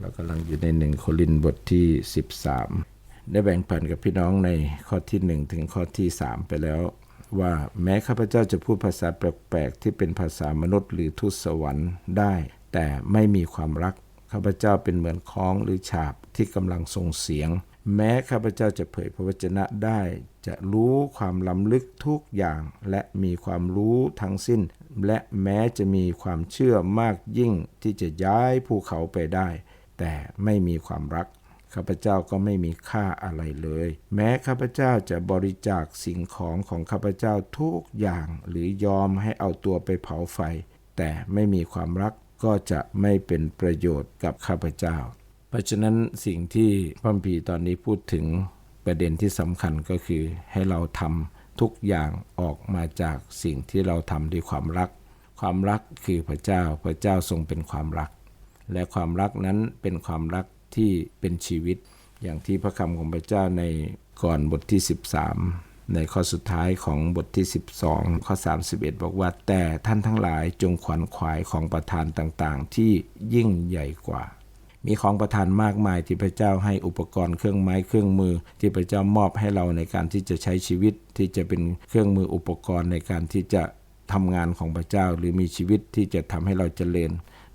เรากำลังอยู่ในหนึ่งโครินบทที่ 13 ได้แบ่งปันกับพี่น้องในข้อที่ 1 ถึงข้อที่ 3 ไปแล้ว ว่าแม้ข้าพเจ้าจะพูดภาษาแปลกๆ ที่เป็นภาษามนุษย์หรือทูตสวรรค์ได้ แต่ไม่มีความรักข้าพเจ้าเป็นเหมือนคล้องหรือฉาบที่กำลังส่งเสียง แม้ข้าพเจ้าจะเผยพระวจนะได้ จะรู้ความล้ำลึกทุกอย่าง และมีความรู้ทั้งสิ้น และแม้จะมีความเชื่อมากยิ่งที่จะย้ายภูเขาไปได้ แต่ไม่มีความรักข้าพเจ้าก็ไม่มีค่าอะไรเลย แม้ข้าพเจ้าจะบริจาคสิ่งของของข้าพเจ้าทุกอย่างหรือยอมให้เอาตัวไปเผาไฟ แต่ไม่มีความรักก็จะไม่เป็นประโยชน์กับข้าพเจ้า เพราะฉะนั้นสิ่งที่พระคัมภีตอนนี้พูดถึงประเด็นที่สำคัญก็คือ ให้เราทำทุกอย่างออกมาจากสิ่งที่เราทำด้วยความรัก ความรักคือพระเจ้าพระเจ้าทรงเป็นความรัก และความรักนั้นเป็นความรักที่เป็นชีวิต อย่างที่พระคำของพระเจ้าในก่อนบทที่ 13 ในข้อสุดท้ายของบทที่ 12 ข้อ 31 บอกว่า แต่ท่านทั้งหลายจงขวัญขวายของประทานต่างๆ ที่ยิ่งใหญ่กว่า มีของประทานมากมายที่พระเจ้าให้อุปกรณ์เครื่องไม้เครื่องมือที่พระเจ้ามอบให้เราในการที่จะใช้ชีวิตที่จะเป็นเครื่องมืออุปกรณ์ในการที่จะทำงานของพระเจ้าหรือมีชีวิตที่จะทำให้เราเจริญ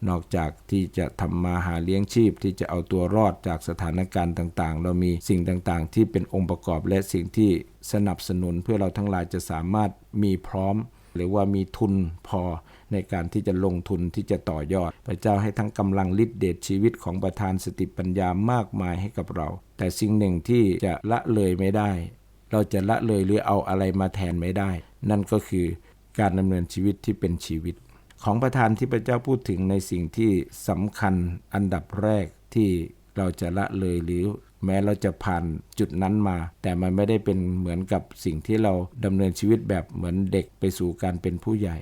นอกจากที่จะทำมาหาเลี้ยงชีพ ที่จะเอาตัวรอดจากสถานการณ์ต่างๆ เรามีสิ่งต่างๆ ที่เป็นองค์ประกอบและสิ่งที่สนับสนุนเพื่อเราทั้งหลายจะสามารถมีพร้อม หรือว่ามีทุนพอในการที่จะลงทุนที่จะต่อยอด พระเจ้าให้ทั้งกำลังฤทธิเดชชีวิตของประธานสติปัญญามากมายให้กับเรา แต่สิ่งหนึ่งที่จะละเลยไม่ได้ เราจะละเลยหรือเอาอะไรมาแทนไม่ได้ นั่นก็คือการดำเนินชีวิตที่เป็นชีวิต ของประธานที่พระเจ้าพูดถึงในสิ่งที่สำคัญอันดับแรกที่เราจะละเลยหรือแม้เราจะผ่านจุดนั้นมา แต่มันไม่ได้เป็นเหมือนกับสิ่งที่เราดำเนินชีวิตแบบเหมือนเด็กไปสู่การเป็นผู้ใหญ่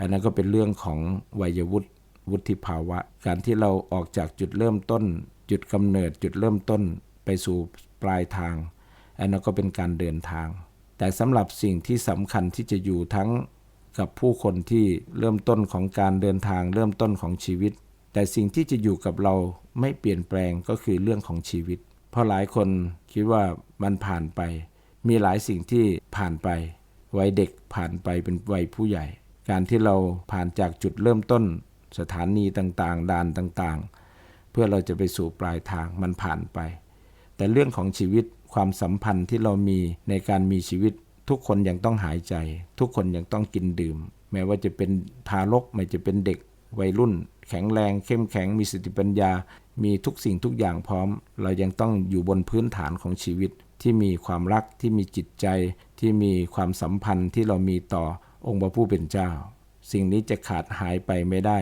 อันนั้นก็เป็นเรื่องของวัยวุฒิวุฒิภาวะ การที่เราออกจากจุดเริ่มต้น จุดกำเนิดจุดเริ่มต้น ไปสู่ปลายทาง อันนั้นก็เป็นการเดินทาง แต่สำหรับสิ่งที่สำคัญที่จะอยู่ทั้ง กับผู้คนที่เริ่มต้นของการเดินทางเริ่มต้นของชีวิต แต่สิ่งที่จะอยู่กับเราไม่เปลี่ยนแปลงก็คือเรื่องของชีวิต เพราะหลายคนคิดว่ามันผ่านไป มีหลายสิ่งที่ผ่านไปวัยเด็กผ่านไปเป็นวัยผู้ใหญ่ การที่เราผ่านจากจุดเริ่มต้น สถานีต่างๆ ด่านต่างๆ เพื่อเราจะไปสู่ปลายทางมันผ่านไป แต่เรื่องของชีวิตความสัมพันธ์ที่เรามีในการมีชีวิต ทุกคนยังต้องหายใจ ทุกคนยังต้องกินดื่ม แม้ว่าจะเป็นทารกไม่จะเป็นเด็กวัยรุ่น แข็งแรง เข้มแข็ง มีสติปัญญา มีทุกสิ่งทุกอย่างพร้อม เรายังต้องอยู่บนพื้นฐานของชีวิต ที่มีความรักที่มีจิตใจ ที่มีความสัมพันธ์ที่เรามีต่อองค์พระผู้เป็นเจ้า สิ่งนี้จะขาดหายไปไม่ได้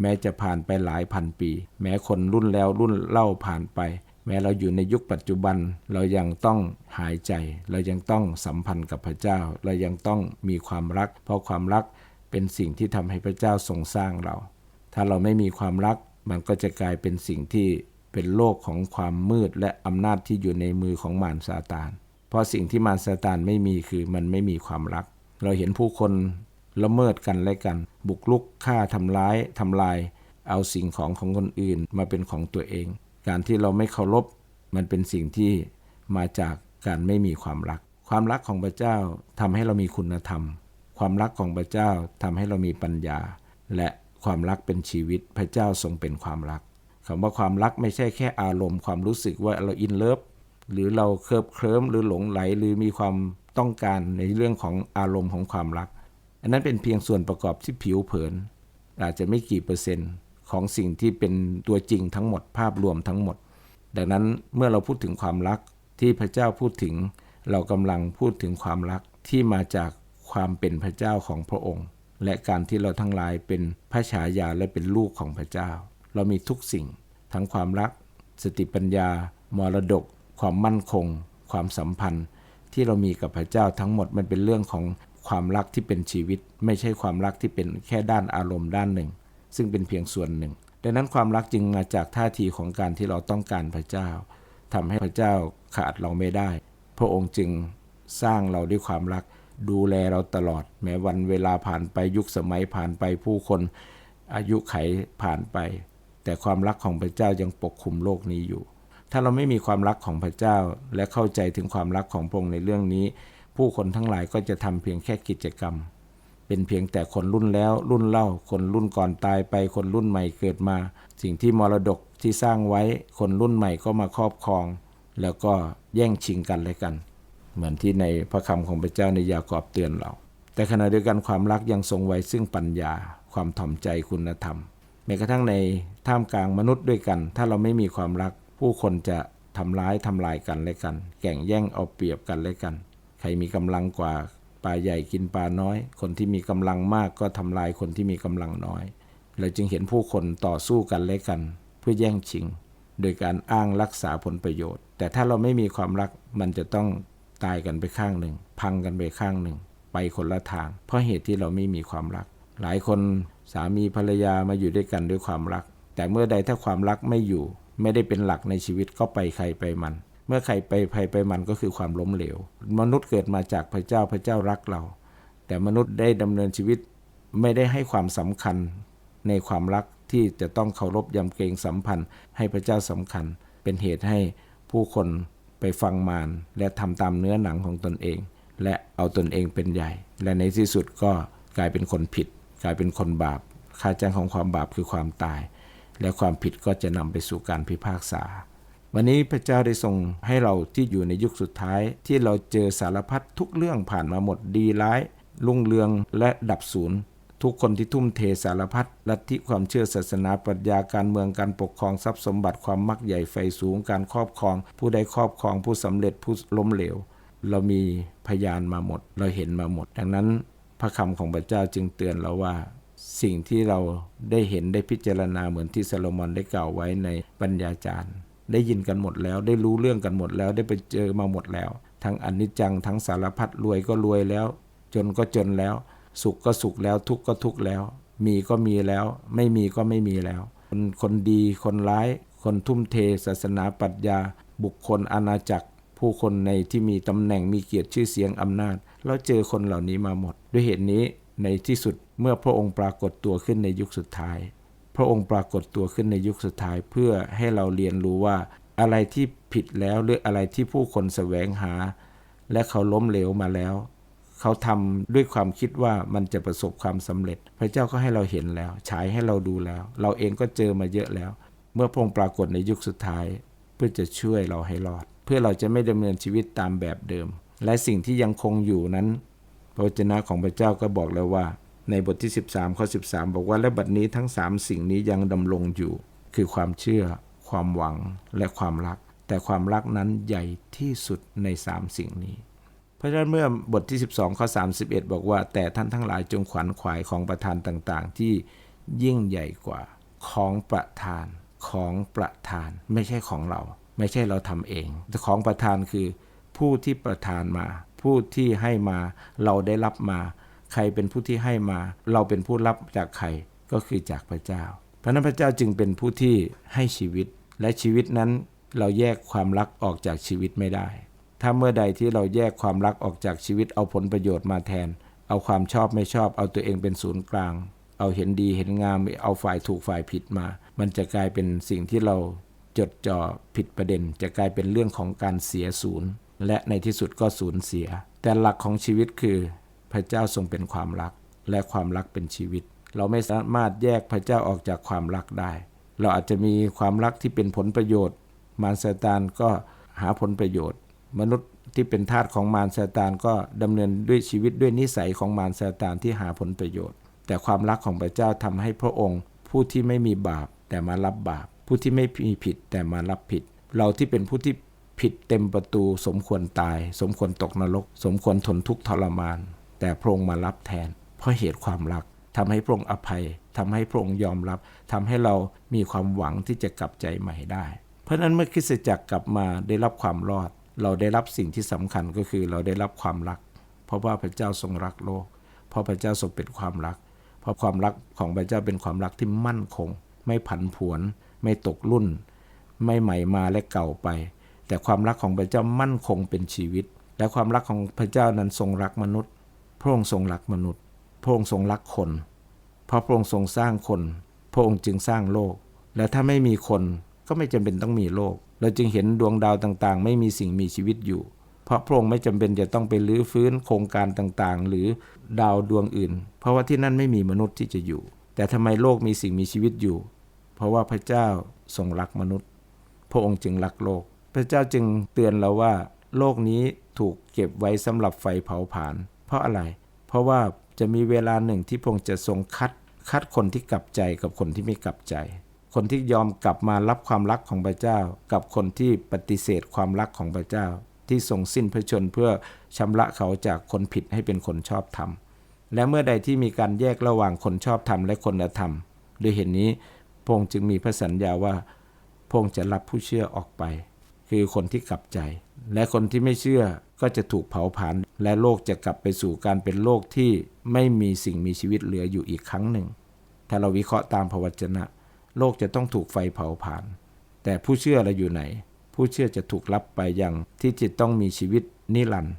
แม้จะผ่านไปหลายพันปี แม้คนรุ่นแล้วรุ่นเล่าผ่านไป แม้เราอยู่ในยุคปัจจุบัน เรายังต้องหายใจ เรายังต้องสัมพันธ์กับพระเจ้า เรายังต้องมีความรัก เพราะความรักเป็นสิ่งที่ทำให้พระเจ้าทรงสร้างเรา ถ้าเราไม่มีความรัก มันก็จะกลายเป็นสิ่งที่เป็นโลกของความมืดและอำนาจที่อยู่ในมือของมารซาตาน เพราะสิ่งที่มารซาตานไม่มีคือมันไม่มีความรัก เราเห็นผู้คนละเมิดกันและกัน บุกลุกฆ่าทำร้ายทำลาย เอาสิ่งของของคนอื่นมาเป็นของตัวเอง การที่เราไม่เคารพมันเป็นสิ่งที่มาจากการไม่มีความรัก ความรักของพระเจ้าทำให้เรามีคุณธรรม ความรักของพระเจ้าทำให้เรามีปัญญา และความรักเป็นชีวิตพระเจ้าทรงเป็นความรักคำว่าความรักไม่ใช่แค่อารมณ์ความรู้สึกว่าเราอินเลิฟหรือเราเคลิบเคลิ้มหรือหลงไหลหรือมีความต้องการในเรื่องของอารมณ์ของความรัก อันนั้นเป็นเพียงส่วนประกอบที่ผิวเผิน อาจจะไม่กี่เปอร์เซ็นต์ ของสิ่งที่เป็นตัวจริงทั้งหมดภาพรวมทั้งหมด ดังนั้นเมื่อเราพูดถึงความรักที่พระเจ้าพูดถึง เรากำลังพูดถึงความรักที่มาจากความเป็นพระเจ้าของพระองค์ และการที่เราทั้งหลายเป็นพระฉายาและเป็นลูกของพระเจ้า เรามีทุกสิ่ง ทั้งความรัก สติปัญญา มรดก ความมั่นคง ความสัมพันธ์ ที่เรามีกับพระเจ้าทั้งหมดมันเป็นเรื่องของความรักที่เป็นชีวิต ไม่ใช่ความรักที่เป็นแค่ด้านอารมณ์ด้านหนึ่ง ซึ่งเป็นเพียงส่วนหนึ่ง ดังนั้นความรักจึงมาจากท่าทีของการที่เราต้องการพระเจ้าทำให้พระเจ้าขาดเราไม่ได้ พระองค์จึงสร้างเราด้วยความรัก ดูแลเราตลอด แม้วันเวลาผ่านไปยุคสมัยผ่านไปผู้คนอายุไขผ่านไป แต่ความรักของพระเจ้ายังปกคลุมโลกนี้อยู่ ถ้าเราไม่มีความรักของพระเจ้าและเข้าใจถึงความรักของพระองค์ในเรื่องนี้ ผู้คนทั้งหลายก็จะทำเพียงแค่กิจกรรม เป็นเพียงแต่คนรุ่นแล้วรุ่นเล่า คนรุ่นก่อนตายไป คนรุ่นใหม่เกิดมา สิ่งที่มรดกที่สร้างไว้ คนรุ่นใหม่ก็มาครอบครอง แล้วก็แย่งชิงกันและกัน เหมือนที่ในพระคำของพระเจ้าในยากอบเตือนเรา แต่ขณะเดียวกันความรักยังทรงไว้ซึ่งปัญญา ความถ่อมใจคุณธรรมแม้กระทั่งในท่ามกลางมนุษย์ด้วยกัน ถ้าเราไม่มีความรัก ผู้คนจะทำร้ายทำลายกันและกันแก่งแย่งเอาเปรียบกันและกัน ใครมีกำลังกว่า ปลาใหญ่กินปลาน้อย คนที่มีกำลังมากก็ทำลายคนที่มีกำลังน้อย เราจึงเห็นผู้คนต่อสู้กันและกัน เพื่อแย่งชิง โดยการอ้างรักษาผลประโยชน์ แต่ถ้าเราไม่มีความรักมันจะต้องตายกันไปข้างหนึ่ง พังกันไปข้างหนึ่ง ไปคนละทาง เพราะเหตุที่เราไม่มีความรัก หลายคนสามีภรรยามาอยู่ด้วยกันด้วยความรัก แต่เมื่อใดถ้าความรักไม่อยู่ ไม่ได้เป็นหลักในชีวิตก็ไปใครไปมัน เมื่อใครไปใครไปมันก็คือความล้มเหลว มนุษย์เกิดมาจากพระเจ้าพระเจ้ารักเรา แต่มนุษย์ได้ดำเนินชีวิตไม่ได้ให้ความสำคัญในความรักที่จะต้องเคารพยำเกรงสัมพันธ์ ให้พระเจ้าสำคัญ เป็นเหตุให้ผู้คนไปฟังมารและทำตามเนื้อหนังของตนเอง และเอาตนเองเป็นใหญ่ และในที่สุดก็กลายเป็นคนผิด กลายเป็นคนบาปค่าจ้างของความบาปคือความตาย และความผิดก็จะนำไปสู่การพิพากษา วันนี้พระเจ้าได้ทรงให้เราที่อยู่ในยุคสุดท้าย ที่เราเจอสารพัดทุกเรื่องผ่านมาหมดดีร้ายรุ่งเรืองและดับศูนย์ทุกคนที่ทุ่มเทสารพัดลัทธิความเชื่อศาสนาปรัชญาการเมืองการปกครองทรัพย์สมบัติความมักใหญ่ไฟสูงการครอบครอง ผู้ใดครอบครองผู้สำเร็จผู้ล้มเหลว เรามีพยานมาหมด เราเห็นมาหมด ดังนั้นพระคำของพระเจ้าจึงเตือนเราว่า สิ่งที่เราได้เห็นได้พิจารณาเหมือนที่ซาโลมอนได้กล่าวไว้ในปัญญาจารย์ ได้ยินกันหมดแล้ว ได้รู้เรื่องกันหมดแล้ว ได้ไปเจอมาหมดแล้ว ทั้งอนิจจังทั้งสารพัดรวยก็รวยแล้ว จนก็จนแล้ว สุขก็สุขแล้วทุกข์ก็ทุกข์แล้ว มีก็มีแล้ว ไม่มีก็ไม่มีแล้ว คนคนดีคนร้าย คนทุ่มเท ศาสนาปรัชญา บุคคลอาณาจักร ผู้คนในที่มีตำแหน่งมีเกียรติชื่อเสียงอำนาจเราเจอคนเหล่านี้มาหมด ด้วยเหตุนี้ในที่สุดเมื่อพระองค์ปรากฏตัวขึ้นในยุคสุดท้าย พระองค์ปรากฏตัวขึ้นในยุคสุดท้ายเพื่อให้เราเรียนรู้ว่าอะไรที่ผิดแล้วหรืออะไรที่ผู้คนแสวงหา และเขาล้มเหลวมาแล้ว เขาทำด้วยความคิดว่ามันจะประสบความสำเร็จ พระเจ้าก็ให้เราเห็นแล้ว ฉายให้เราดูแล้ว เราเองก็เจอมาเยอะแล้ว เมื่อพระองค์ปรากฏในยุคสุดท้าย เพื่อจะช่วยเราให้รอด เพื่อเราจะไม่ดำเนินชีวิตตามแบบเดิม และสิ่งที่ยังคงอยู่นั้นพระวจนะของพระเจ้าก็บอกแล้วว่า ในบทที่ 13ข้อ13 บอกว่าและบัดนี้ทั้ง 3 สิ่งนี้ยังดำรงอยู่ คือความเชื่อ ความหวังและความรัก แต่ความรักนั้นใหญ่ที่สุดใน 3 สิ่งนี้ เพราะฉะนั้นเมื่อบทที่ 12ข้อ31 บอกว่า แต่ท่านทั้งหลายจงขวัญขวายของประธานต่างๆ ที่ยิ่งใหญ่กว่าของประธานของประธานไม่ใช่ของเรา ไม่ใช่เราทำเอง แต่ของประธานคือผู้ที่ประทานมา ผู้ที่ให้มาเราได้รับมา ใครเป็นผู้ที่ให้มา เราเป็นผู้รับจากใครก็คือจากพระเจ้า พระนั้นพระเจ้าจึงเป็นผู้ที่ให้ชีวิต และชีวิตนั้นเราแยกความรักออกจากชีวิตไม่ได้ ถ้าเมื่อใดที่เราแยกความรักออกจากชีวิตเอาผลประโยชน์มาแทน เอาความชอบไม่ชอบ เอาตัวเองเป็นศูนย์กลาง เอาเห็นดีเห็นงาม เอาฝ่ายถูกฝ่ายผิดมา มันจะกลายเป็นสิ่งที่เราจดจ่อผิดประเด็น จะกลายเป็นเรื่องของการเสียศูนย์ และในที่สุดก็สูญเสีย แต่หลักของชีวิตคือ พระเจ้าทรงเป็นความรัก และความรักเป็นชีวิต เราไม่สามารถแยกพระเจ้าออกจากความรักได้ เราอาจจะมีความรักที่เป็นผลประโยชน์ มารซาตานก็หาผลประโยชน์ มนุษย์ที่เป็นทาสของมารซาตานก็ดำเนินด้วยชีวิตด้วยนิสัยของมารซาตานที่หาผลประโยชน์ แต่ความรักของพระเจ้าทำให้พระองค์ ผู้ที่ไม่มีบาปแต่มารับบาป ผู้ที่ไม่มีผิดแต่มารับผิด เราที่เป็นผู้ที่ผิดเต็มประตู สมควรตาย สมควรตกนรก สมควรทนทุกข์ทรมาน แต่พระองค์มารับแทน เพราะเหตุความรักทำให้พระองค์อภัยทำให้พระองค์ยอมรับทำให้เรามีความหวังที่จะกลับใจใหม่ได้ เพราะฉะนั้นเมื่อคริสตจักรกลับมาได้รับความรอด เราได้รับสิ่งที่สำคัญก็คือเราได้รับความรัก เพราะว่าพระเจ้าทรงรักโลก เพราะพระเจ้าทรงเป็นความรัก เพราะความรักของพระเจ้าเป็นความรักที่มั่นคง ไม่ผันผวน ไม่ตกรุ่น ไม่ใหม่มาและเก่าไป แต่ความรักของพระเจ้ามั่นคงเป็นชีวิต และความรักของพระเจ้านั้นทรงรักมนุษย์ พระองค์ทรงรักมนุษย์ พระองค์ทรงรักคน เพราะพระองค์ทรงสร้างคน พระองค์จึงสร้างโลก แล้วถ้าไม่มีคนก็ไม่จำเป็นต้องมีโลก เราจึงเห็นดวงดาวต่างๆ ไม่มีสิ่งมีชีวิตอยู่ เพราะพระองค์ไม่จำเป็นจะต้องไปรื้อฟื้นโครงการต่างๆ หรือดาวดวงอื่น เพราะว่าที่นั่นไม่มีมนุษย์ที่จะอยู่ แต่ทำไมโลกมีสิ่งมีชีวิตอยู่ เพราะว่าพระเจ้าทรงรักมนุษย์ พระองค์จึงรักโลก พระเจ้าจึงเตือนเราว่า โลกนี้ถูกเก็บไว้สำหรับไฟเผาผลาญ เพราะอะไร เพราะว่าจะมีเวลาหนึ่งที่พระองค์จะทรงคัดคัดคนที่กลับใจกับคนที่ไม่กลับใจ คนที่ยอมกลับมารับความรักของพระเจ้า กับคนที่ปฏิเสธความรักของพระเจ้า ที่ทรงสิ้นพระชนเพื่อชำระเขาจากคนผิดให้เป็นคนชอบธรรม และเมื่อใดที่มีการแยกระหว่างคนชอบธรรมและคนอธรรมด้วยเหตุนนี้พงค์จึงมีพระสัญญาว่าพงค์จะรับผู้เชื่อออกไป คือคนที่กลับใจ และคนที่ไม่เชื่อ ก็จะถูกเผาผลาญและโลกจะกลับไปสู่การเป็นโลกที่ไม่มีสิ่งมีชีวิตเหลืออยู่อีกครั้งหนึ่ง ถ้าเราวิเคราะห์ตามพระวจนะ โลกจะต้องถูกไฟเผาผลาญแต่ผู้เชื่อเราอยู่ไหน ผู้เชื่อจะถูกรับไปยังที่จะต้องมีชีวิตนิรันดร์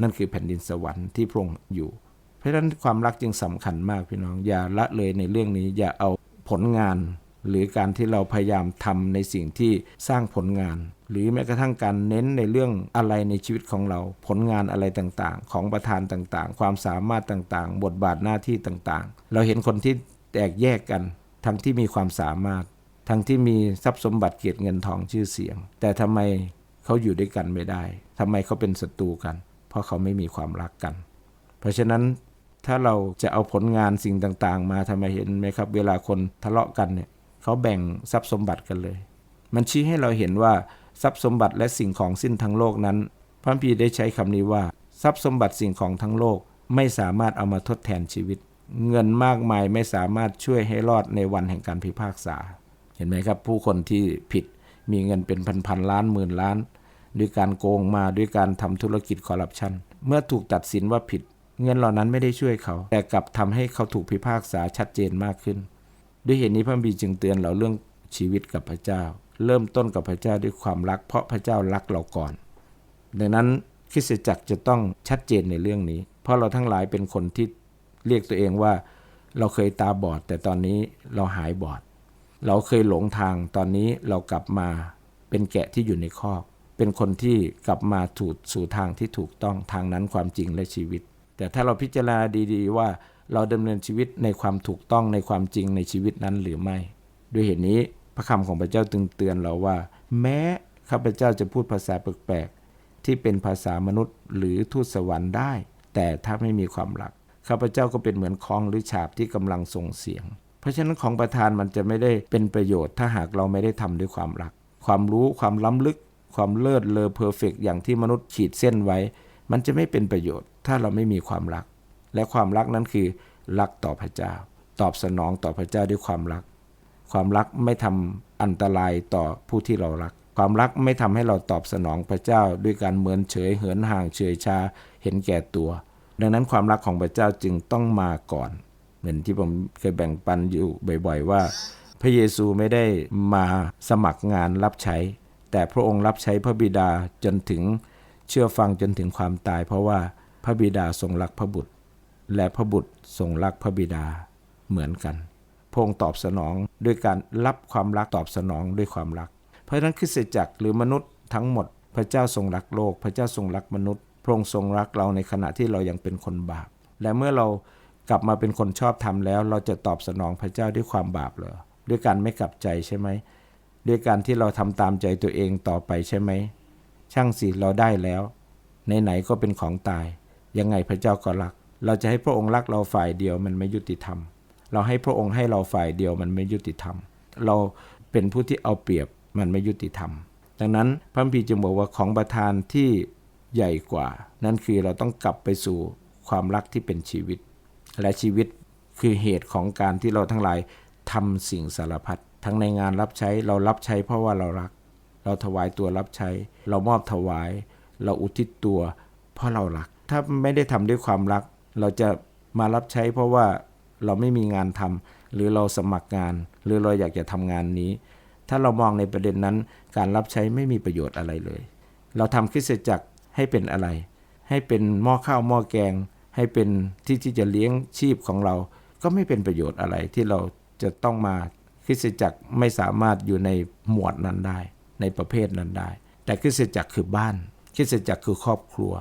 นั่นคือแผ่นดินสวรรค์ที่พระองค์อยู่ เพราะฉะนั้นความรักจึงสำคัญมากพี่น้องอย่าละเลยในเรื่องนี้อย่าเอาผลงาน หรือการที่เราพยายามทำในสิ่งที่สร้างผลงาน หรือแม้กระทั่งการเน้นในเรื่องอะไรในชีวิตของเรา ผลงานอะไรต่างๆ ของประธานต่างๆ ความสามารถต่างๆ บทบาทหน้าที่ต่างๆ เราเห็นคนที่แตกแยกกัน ทั้งที่มีความสามารถ ทั้งที่มีทรัพย์สมบัติเกียรติเงินทองชื่อเสียง แต่ทำไมเขาอยู่ด้วยกันไม่ได้ทำไมเขาเป็นศัตรูกัน เพราะเขาไม่มีความรักกัน เพราะฉะนั้นถ้าเราจะเอาผลงานสิ่งต่างๆ มาทำไมเห็นไหมครับ เวลาคนทะเลาะกันเนี่ย เขาแบ่งทรัพย์สมบัติกันเลย มันชี้ให้เราเห็นว่าทรัพย์สมบัติและสิ่งของสิ้นทั้งโลกนั้น พระพีได้ใช้คำนี้ว่า ทรัพย์สมบัติสิ่งของทั้งโลกไม่สามารถเอามาทดแทนชีวิต เงินมากมายไม่สามารถช่วยให้รอดในวันแห่งการพิพากษา เห็นไหมครับ ผู้คนที่ผิดมีเงินเป็นพันพันล้านหมื่นล้าน ด้วยการโกงมาด้วยการทำธุรกิจคอร์รัปชันเมื่อถูกตัดสินว่าผิด เงินเหล่านั้นไม่ได้ช่วยเขา แต่กลับทำให้เขาถูกพิพากษาชัดเจนมากขึ้น ด้วยเหตุนี้พระบีจึงเตือนเราเรื่องชีวิตกับพระเจ้า เริ่มต้นกับพระเจ้าด้วยความรัก เพราะพระเจ้ารักเราก่อน ดังนั้นคริสตจักรจะต้องชัดเจนในเรื่องนี้ เพราะเราทั้งหลายเป็นคนที่เรียกตัวเองว่า เราเคยตาบอด แต่ตอนนี้เราหายบอด เราเคยหลงทางตอนนี้เรากลับมาเป็นแกะที่อยู่ในคอก เป็นคนที่กลับมาถูกสู่ทางที่ถูกต้องทางนั้นความจริงและชีวิต แต่ถ้าเราพิจารณาดี ๆ ว่า เราดำเนินชีวิตในความถูกต้องในความจริงในชีวิตนั้นหรือไม่ ด้วยเหตุนี้พระคำของพระเจ้าตึงเตือนเราว่า แม้ข้าพเจ้าจะพูดภาษาแปลกๆที่เป็นภาษามนุษย์หรือทูตสวรรค์ได้ แต่ถ้าไม่มีความรักข้าพเจ้าก็เป็นเหมือนคองหรือฉาบที่กำลังส่งเสียง เพราะฉะนั้นของประทานมันจะไม่ได้เป็นประโยชน์ถ้าหากเราไม่ได้ทำด้วยความรัก ความรู้ความล้ำลึก ความเลิศเลอเพอร์เฟกอย่างที่มนุษย์ขีดเส้นไว้ มันจะไม่เป็นประโยชน์ ถ้าเราไม่มีความรัก และความรักนั้นคือรักต่อพระเจ้า ตอบสนองต่อพระเจ้าด้วยความรัก ความรักไม่ทำอันตรายต่อผู้ที่เรารัก ความรักไม่ทำให้เราตอบสนองพระเจ้า ด้วยการเหมือนเฉยเหินห่างเฉยชาเห็นแก่ตัว ดังนั้นความรักของพระเจ้าจึงต้องมาก่อน เหมือนที่ผมเคยแบ่งปันอยู่บ่อย ๆ ว่า พระเยซูไม่ได้มาสมัครงานรับใช้ แต่พระองค์รับใช้พระบิดาจนถึงเชื่อฟังจนถึงความตาย เพราะว่าพระบิดาทรงรักพระบุตร และพระบุตรทรงรักพระบิดาเหมือนกัน พงค์ตอบสนองด้วยการรับความรักตอบสนองด้วยความรัก เพราะฉะนั้นคริสตจักรหรือมนุษย์ทั้งหมด พระเจ้าทรงรักโลก พระเจ้าทรงรักมนุษย์พระองค์ทรงรักเราในขณะที่เรายังเป็นคนบาป และเมื่อเรากลับมาเป็นคนชอบธรรมแล้ว เราจะตอบสนองพระเจ้าด้วยความบาปเหรอด้วยการไม่กลับใจใช่ไหมด้วยการที่เราทำตามใจตัวเองต่อไปใช่ไหมช่างสิเราได้แล้วไหนๆก็เป็นของตาย ยังไงพระเจ้าก็รัก เราจะให้พระองค์รักเราฝ่ายเดียวมันไม่ยุติธรรม เราให้พระองค์ให้เราฝ่ายเดียวมันไม่ยุติธรรม เราเป็นผู้ที่เอาเปรียบมันไม่ยุติธรรม ดังนั้นพระพีจึงบอกว่าของประทานที่ใหญ่กว่า นั่นคือเราต้องกลับไปสู่ความรักที่เป็นชีวิต และชีวิตคือเหตุของการที่เราทั้งหลายทำสิ่งสารพัดทั้งในงานรับใช้เรารับใช้เพราะว่าเรารัก เราถวายตัวรับใช้ เรามอบถวาย เราอุทิศตัว เพราะเรารัก ถ้าไม่ได้ทำด้วยความรัก เราจะมารับใช้เพราะว่าเราไม่มีงานทำหรือเราสมัครงาน หรือเราอยากจะทำงานนี้ ถ้าเรามองในประเด็นนั้น การรับใช้ไม่มีประโยชน์อะไรเลย เราทำคริสตจักรให้เป็นอะไร ให้เป็นหม้อข้าวหม้อแกง ให้เป็นที่ที่จะเลี้ยงชีพของเรา ก็ไม่เป็นประโยชน์อะไรที่เราจะต้องมาคริสตจักรไม่สามารถอยู่ในหมวดนั้นได้ ในประเภทนั้นได้ แต่คริสตจักรคือบ้านคริสตจักรคือครอบครัว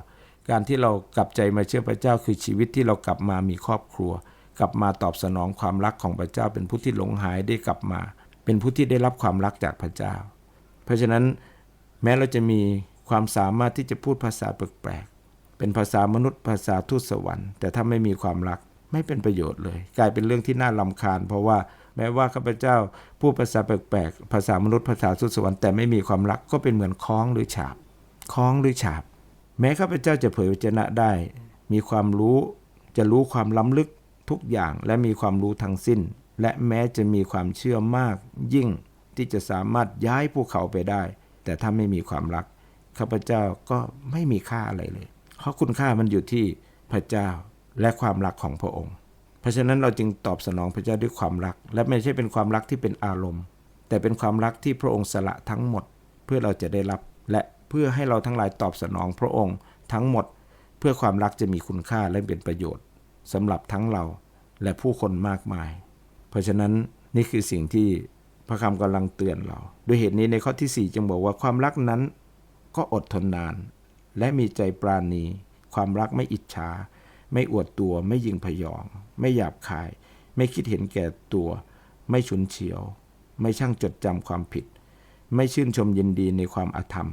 การที่เรากลับใจมาเชื่อพระเจ้า คือชีวิตที่เรากลับมามีครอบครัว กลับมาตอบสนองความรักของพระเจ้า เป็นผู้ที่หลงหายได้กลับมา เป็นผู้ที่ได้รับความรักจากพระเจ้า เพราะฉะนั้นแม้เราจะมีความสามารถที่จะพูดภาษาแปลกๆเป็นภาษามนุษย์ภาษาทูตสวรรค์ แต่ถ้าไม่มีความรักไม่เป็นประโยชน์เลย กลายเป็นเรื่องที่น่าลำคาญ เพราะว่าแม้ว่าข้าพเจ้าพูดภาษาแปลกๆภาษามนุษย์ภาษาทูตสวรรค์แต่ไม่มีความรักก็เป็นเหมือนคล้องหรือฉาบคล้องหรือฉาบ แม้ข้าพเจ้าจะเผยวจนะได้ มีความรู้จะรู้ความล้ำลึกทุกอย่างและมีความรู้ทั้งสิ้น และแม้จะมีความเชื่อมากยิ่งที่จะสามารถย้ายภูเขาไปได้ แต่ถ้าไม่มีความรักข้าพเจ้าก็ไม่มีค่าอะไรเลย เพราะคุณค่ามันอยู่ที่พระเจ้าและความรักของพระองค์ เพราะฉะนั้นเราจึงตอบสนองพระเจ้าด้วยความรัก และไม่ใช่เป็นความรักที่เป็นอารมณ์ แต่เป็นความรักที่พระองค์สละทั้งหมด เพื่อเราจะได้รับและ เพื่อให้เราทั้งหลายตอบสนองพระองค์ ทั้งหมดเพื่อความรักจะมีคุณค่าและเป็นประโยชน์สำหรับทั้งเราและผู้คนมากมาย เพราะฉะนั้นนี่คือสิ่งที่พระคำกำลังเตือนเรา ด้วยเหตุนี้ในข้อที่ 4 จึงบอกว่าความรักนั้นก็อดทนนาน และมีใจปราณี ความรักไม่อิจฉา ไม่อวดตัวไม่ยิงพยอง ไม่หยาบคาย ไม่คิดเห็นแก่ตัว ไม่ฉุนเฉียว ไม่ช่างจดจำความผิด ไม่ชื่นชมยินดีในความอาธรรม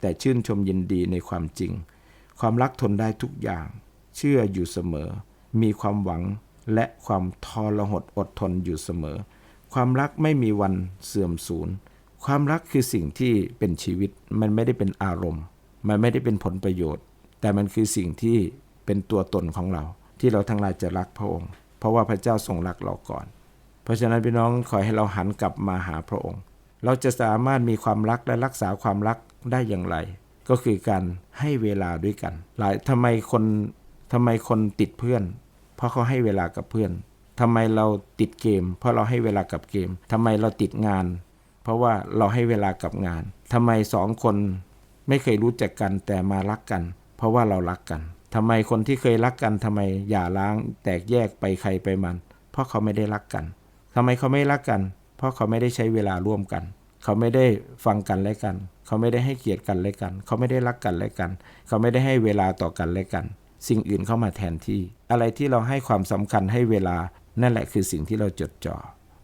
แต่ชื่นชมยินดีในความจริง ความรักทนได้ทุกอย่าง เชื่ออยู่เสมอ มีความหวังและความทรหดอดทนอยู่เสมอ ความรักไม่มีวันเสื่อมสูญ ความรักคือสิ่งที่เป็นชีวิต มันไม่ได้เป็นอารมณ์ มันไม่ได้เป็นผลประโยชน์ แต่มันคือสิ่งที่เป็นตัวตนของเรา ที่เราทั้งหลายจะรักพระองค์ เพราะว่าพระเจ้าทรงรักเราก่อน เพราะฉะนั้นพี่น้องขอให้เราหันกลับมาหาพระองค์ เราจะสามารถมีความรักและรักษาความรัก ได้อย่างไร ก็คือการให้เวลาด้วยกัน หลายทำไมคนทำไมคนติดเพื่อน เพราะเขาให้เวลากับเพื่อนทำไมเราติดเกม เพราะเราให้เวลากับเกมทำไมเราติดงาน เพราะว่าเราให้เวลากับงานทำไมสองคนไม่เคยรู้จักกันแต่มารักกัน เพราะว่าเรารักกันทำไมคนที่เคยรักกันทำไมอย่าล้าง แตกแยกไปใครไปมัน เพราะเขาไม่ได้รักกันทำไมเขาไม่รักกัน เพราะเขาไม่ได้ใช้เวลาร่วมกัน เขาไม่ได้ฟังกันและกัน เขาไม่ได้ให้เกียรติกันและกัน เขาไม่ได้รักกันและกัน เขาไม่ได้ให้เวลาต่อกันและกัน สิ่งอื่นเข้ามาแทนที่ อะไรที่เราให้ความสำคัญให้เวลานั่นแหละคือสิ่งที่เราจดจ่อ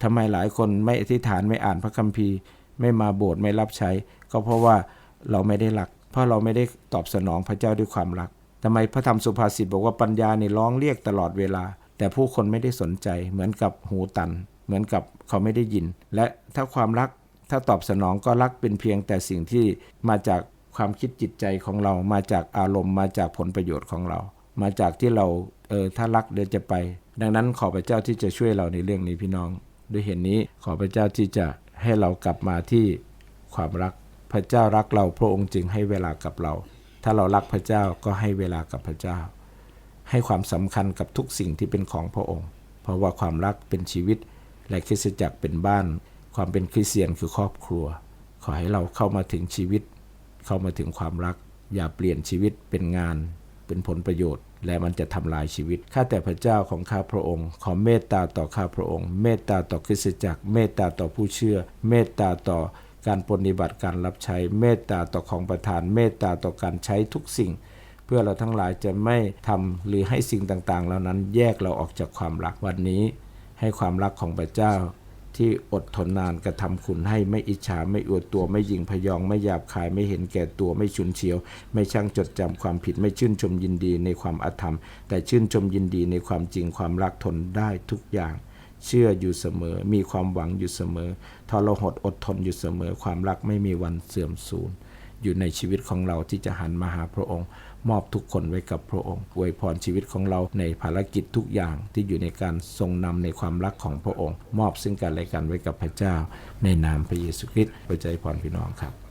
ทำไมหลายคนไม่อธิษฐานไม่อ่านพระคัมภีร์ ไม่มาโบสถ์ไม่รับใช้ ก็เพราะว่าเราไม่ได้รัก เพราะเราไม่ได้ตอบสนองพระเจ้าด้วยความรักทำไมพระธรรมสุภาษิตบอกว่าปัญญาในร้องเรียกตลอดเวลา แต่ผู้คนไม่ได้สนใจเหมือนกับหูตัน เหมือนกับเขาไม่ได้ยิน และถ้าความรัก ถ้าตอบสนองก็รักเป็นเพียงแต่สิ่งที่มาจากความคิดจิตใจของเรา มาจากอารมณ์ มาจากผลประโยชน์ของเรา มาจากที่เราเออถ้ารักเดี๋ยวจะไป ดังนั้นขอพระเจ้าที่จะช่วยเราในเรื่องนี้พี่น้อง ด้วยเหตุนนี้ขอพระเจ้าที่จะให้เรากลับมาที่ความรักพระเจ้ารักเราพระองค์จึงให้เวลากับเรา ถ้าเรารักพระเจ้าก็ให้เวลากับพระเจ้า ให้ความสำคัญกับทุกสิ่งที่เป็นของพระองค์ เพราะว่าความรักเป็นชีวิตและคริสตจักรเป็นบ้าน ความเป็นคริสเตียนคือครอบครัว ขอให้เราเข้ามาถึงชีวิต เข้ามาถึงความรัก อย่าเปลี่ยนชีวิตเป็นงาน เป็นผลประโยชน์ และมันจะทำลายชีวิต ข้าแต่พระเจ้าของข้าพระองค์ ขอเมตตาต่อข้าพระองค์ เมตตาต่อคริสตจักร เมตตาต่อผู้เชื่อ เมตตาต่อการปฏิบัติการรับใช้ เมตตาต่อของประทาน เมตตาต่อการใช้ทุกสิ่ง เพื่อเราทั้งหลายจะไม่ทำหรือให้สิ่งต่างๆ เหล่านั้นแยกเราออกจากความรักวันนี้ ให้ความรักของพระเจ้า ที่อดทนนานกระทำคุณให้ไม่อิจฉาไม่อวดตัวไม่ยิงพยอง ไม่หยาบคายไม่เห็นแก่ตัวไม่ฉุนเฉียว ไม่ช่างจดจำความผิดไม่ชื่นชมยินดีในความอาธรรม แต่ชื่นชมยินดีในความจริงความรักทนได้ทุกอย่าง เชื่ออยู่เสมอ มีความหวังอยู่เสมอทรหดอดทนอยู่เสมอ ความรักไม่มีวันเสื่อมสูญอยู่ในชีวิตของเราที่จะหันมาหาพระองค์ มอบทุกคนไว้กับพระองค์อวยพรชีวิตของเราในภารกิจทุกอย่างที่อยู่ในการทรงนำในความรักของพระองค์ มอบซึ่งกันและกันไว้กับพระเจ้า ในนามพระเยซูคริสต์ประจัยพรพี่น้องครับ